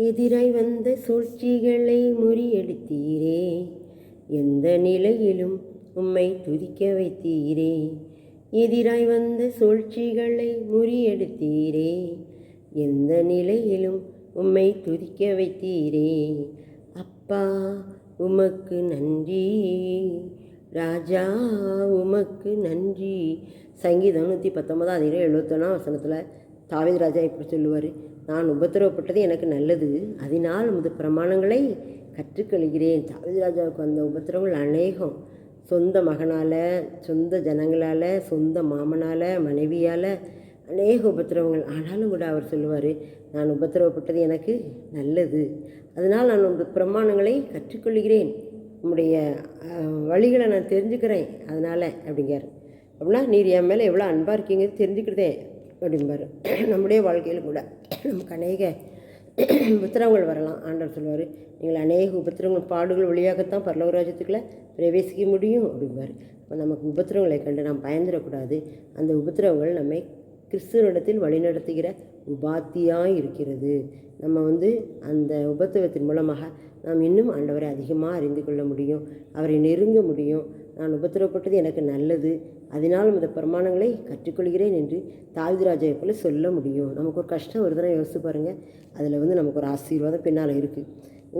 எதிரை வந்த சூழ்ச்சிகளை முறியடித்தீரே. எந்த நிலையிலும் உம்மை துதிக்க வைத்தீரே. எதிராய் வந்த சூழ்ச்சிகளை முறியெடுத்தீரே. எந்த நிலையிலும் உம்மை துதிக்க வைத்தீரே. அப்பா உமக்கு நன்றி. ராஜா உமக்கு நன்றி. சங்கீதம் நூற்றி பத்தொன்பதாம் அதிகம் எழுபத்தொன்னாம் வசனத்தில் தாவீது ராஜா இப்படி சொல்லுவார் நான் உபத்திரவப்பட்டது எனக்கு நல்லது. அதனால் உமது பிரமாணங்களை கற்றுக்கொள்கிறேன். தாவீது ராஜாவுக்கு அந்த உபத்திரவங்கள் அநேகம். சொந்த மகனால் சொந்த ஜனங்களால் சொந்த மாமனால் மனைவியால் அநேக உபத்திரவங்கள். ஆனாலும் கூட அவர் சொல்லுவார் நான் உபத்திரவப்பட்டது எனக்கு நல்லது. அதனால் நான் உங்கள் பிரமாணங்களை கற்றுக்கொள்கிறேன். உங்களுடைய வழிகளை நான் தெரிஞ்சுக்கிறேன். அதனால் அப்படிங்கிறார். அப்படின்னா நீர் என் மேலே எவ்வளோ அன்பாக இருக்கீங்கன்னு தெரிஞ்சுக்கிறதே. அப்படிம்பார். நம்முடைய வாழ்க்கையில் கூட நமக்கு அநேக உபத்திரங்கள் வரலாம். ஆண்டவர் சொல்லுவார் நீங்கள் அநேக உபத்திரவங்கள் பாடுகள் வழியாகத்தான் பரலோகராஜ்யத்துக்குள்ளே பிரவேசிக்க முடியும் அப்படிம்பார். அப்போ நமக்கு உபத்திரவங்களை கண்டு நாம் பயந்துடக்கூடாது. அந்த உபத்திரவங்கள் நம்மை கிறிஸ்துவனிடத்தில் வழிநடத்துகிற உபாத்தியாக இருக்கிறது. நம்ம வந்து அந்த உபத்திரவத்தின் மூலமாக நாம் இன்னும் ஆண்டவரை அதிகமாக அறிந்து கொள்ள முடியும். அவரை நெருங்க முடியும். நான் உபத்திரவப்பட்டது எனக்கு நல்லது. அதனால் இந்த பிரமாணங்களை கற்றுக்கொள்கிறேன் என்று தாவிதராஜாவை போல சொல்ல முடியும். நமக்கு ஒரு கஷ்டம் வருதுன்னா யோசிச்சு பாருங்கள் அதில் வந்து நமக்கு ஒரு ஆசீர்வாதம் பின்னால் இருக்குது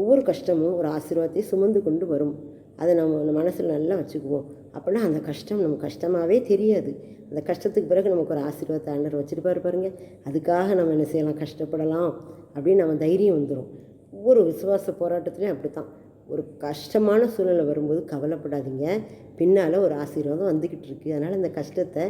ஒவ்வொரு கஷ்டமும் ஒரு ஆசீர்வாதத்தை சுமந்து கொண்டு வரும். அதை நம்ம மனசில் நல்லா வச்சுக்குவோம். அப்படின்னா அந்த கஷ்டம் நமக்கு கஷ்டமாகவே தெரியாது. அந்த கஷ்டத்துக்கு பிறகு நமக்கு ஒரு ஆசீர்வாதத்தை ஆண்டர் வச்சுருப்பாரு பாருங்கள் அதுக்காக நம்ம என்ன செய்யலாம்? கஷ்டப்படலாம் அப்படின்னு நம்ம தைரியம் வந்துடும் ஒவ்வொரு விசுவாச போராட்டத்துலேயும் அப்படி தான் ஒரு கஷ்டமான சூழ்நிலை வரும்போது கவலைப்படாதீங்க. பின்னால் ஒரு ஆசீர்வாதம் வந்துக்கிட்டு இருக்குது அதனால் இந்த கஷ்டத்தை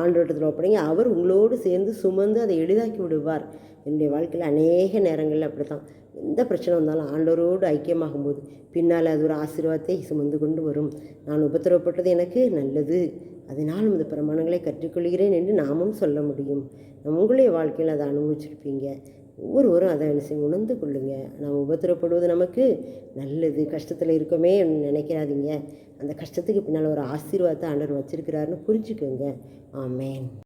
ஆண்டோட்டத்தில் ஒப்படைங்க. அவர் உங்களோடு சேர்ந்து சுமந்து அதை எளிதாக்கி விடுவார். என்னுடைய வாழ்க்கையில் அநேக நேரங்களில் அப்படி தான் எந்த பிரச்சனை வந்தாலும் ஆண்டோரோடு ஐக்கியமாகும்போது பின்னால் அது ஒரு ஆசீர்வாதத்தை சுமந்து கொண்டு வரும். நான் உபத்திரவப்பட்டது எனக்கு நல்லது. அதனால் இந்த பிரமாணங்களை கற்றுக்கொள்கிறேன் என்று நாமும் சொல்ல முடியும். உங்களுடைய வாழ்க்கையில் அதை அனுபவிச்சிருப்பீங்க. ஒவ்வொருவரும் அதை என்ன செய்ய உணர்ந்து கொள்ளுங்க. நாம் உபத்திரப்படுவது நமக்கு நல்லது. கஷ்டத்தில் இருக்கோமே நினைக்கிறாதீங்க அந்த கஷ்டத்துக்கு பின்னால் ஒரு ஆசீர்வாதத்தை ஆண்டவர் வச்சுருக்கிறாருன்னு புரிஞ்சுக்கோங்க. ஆமேன்.